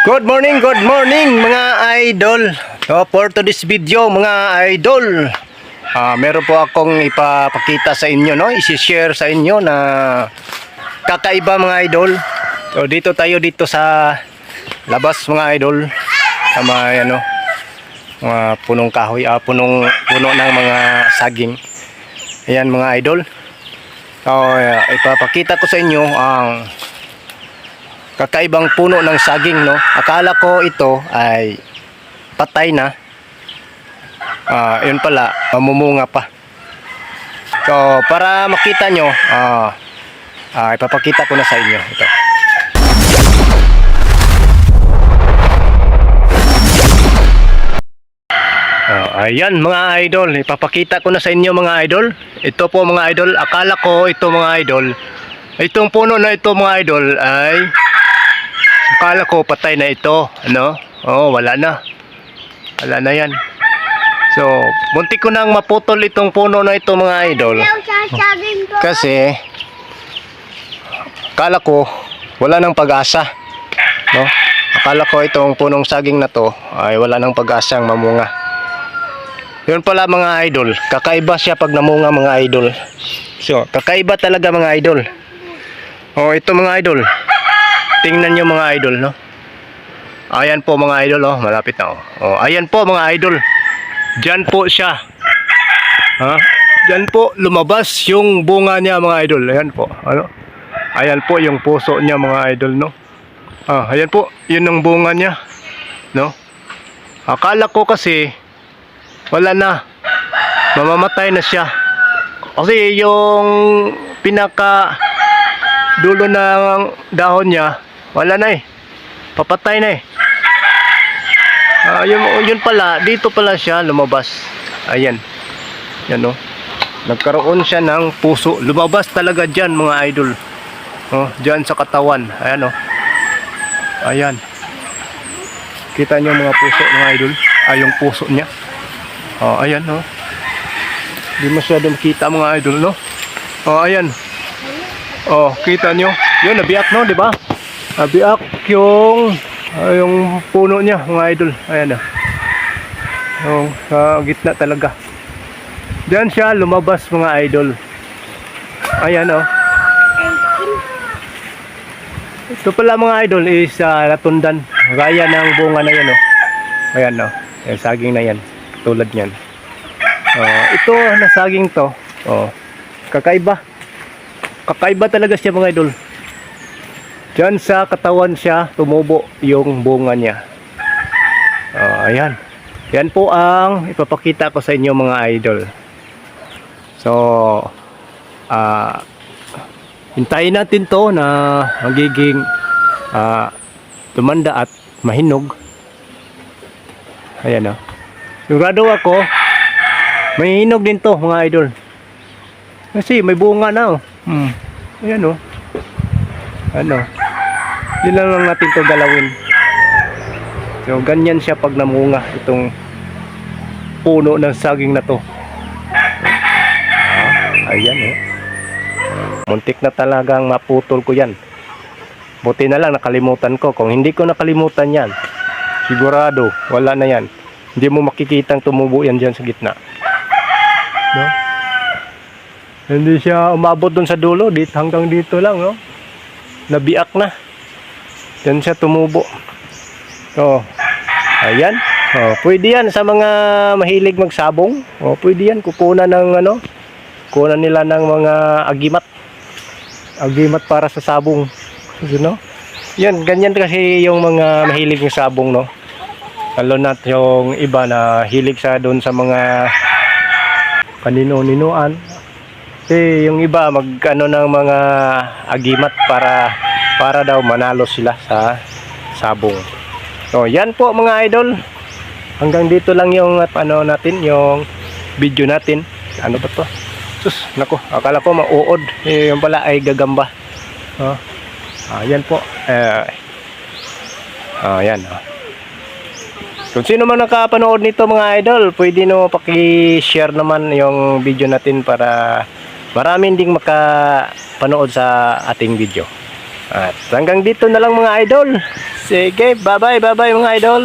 Good morning, good morning mga idol. So, for today's video mga idol, ah meron po akong ipapakita sa inyo, no? I-share sa inyo na kakaiba mga idol. So dito tayo dito sa labas mga idol. Sa may ano, mga punong kahoy, ah, punong puno ng mga saging. Ayan mga idol. So, ah, ipapakita ko sa inyo ang kakaibang puno ng saging no? Akala ko ito ay patay na. Ah, yun pala mamumunga pa. So para makita nyo ah ah, ipapakita ko na sa inyo. Ito. Ah, ayan mga idol, ipapakita ko na sa inyo mga idol. Ito po mga idol, akala ko ito mga idol. Itong puno na ito mga idol ay Akala ko patay na ito, ano? Oh, wala na. Wala na 'yan. So, muntik ko nang maputol itong puno na ito mga idol. Kasi akala ko wala nang pag-asa, no? Akala ko itong punong saging na to ay wala nang pag-asang mamunga. Yun pala mga idol, kakaiba siya pag namunga mga idol. So, kakaiba talaga mga idol. Oh, ito mga idol. Tingnan nyo mga idol, no? Ayan po mga idol, oh. Malapit na, oh. oh ayan po mga idol. Diyan po siya. Ha? Diyan po lumabas yung bunga niya mga idol. Ayan po. Ano? Ayan po yung puso niya mga idol, no? Ah, ayan po. Yun ang bunga niya. No? Akala ko kasi wala na. Mamamatay na siya. Kasi yung pinaka dulo ng dahon niya, wala na eh. Papatay na eh. Ah, yun, yun pala, dito pala siya lumabas. Ayan. Yan oh. Nagkaroon siya ng puso. Lumabas talaga dyan mga idol. Oh, dyan sa katawan. Ayan oh. Ayan. Kita niyo mga puso mga idol. Ay, yung puso niya. Oh, ayan oh. Di masyado makita mga idol, no? Oh, ayan. Oh, kita nyo. Yun, nabiyak no, di ba? Nabiyak yung ah, yung puno niya, mga idol. Ayan na. Oh, sa gitna talaga. Diyan siya lumabas mga idol. Ayan oh. Ito pala mga idol is ah, latundan. Gaya ng bunga na yan oh. Ayan oh. Yung saging na yan. Tulad niyan. Oh, ito na saging to. Oh. Kakaiba. Kakaiba talaga siya mga idol. Diyan sa katawan siya tumubo yung bunga niya. Oh, ayan. Yan po ang ipapakita ko sa inyo mga idol. So, ah hintayin natin to na magiging ah tumanda at mahinog. Ayan oh. Sigurado ako may hinog din to mga idol. Kasi may bunga na oh. Hmm. Ayan oh. Ano? Yun lang natin to galawin. So ganyan siya pag namunga itong puno ng saging na to. Ah, ayan oh. Muntik na talagang maputol ko yan. Buti na lang nakalimutan ko. Kung hindi ko nakalimutan yan, sigurado wala na yan. Hindi mo makikitang tumubo yan dyan sa gitna. No? Hindi siya umabot dun sa dulo, dito hanggang dito lang, no? Nabiak na. Diyan siya tumubo. So, ayan. Oh, pwede yan sa mga mahilig magsabong. Oh, pwede yan kukunan ng ano, kunan nila ng mga agimat. Agimat para sa sabong. You know? Yan, ganyan kasi yung mga mahilig ng sabong, no? Lalo na yung iba na hilig sa doon sa mga kanino-ninuan. Eh, yung iba mag ano ng mga agimat para para daw manalo sila sa sabong. So, yan po mga idol. Hanggang dito lang yung at ano natin, yung video natin. Ano ba to? Sus, nako, akala ko mauod. Eh, yung pala ay gagamba. Oh. Ah, yan po. Eh, ah, yan. Oh. Kung sino man nakapanood nito mga idol, pwede no paki-share naman yung video natin para maraming ding makapanood sa ating video. At hanggang dito na lang mga idol. Sige, bye-bye, bye-bye mga idol.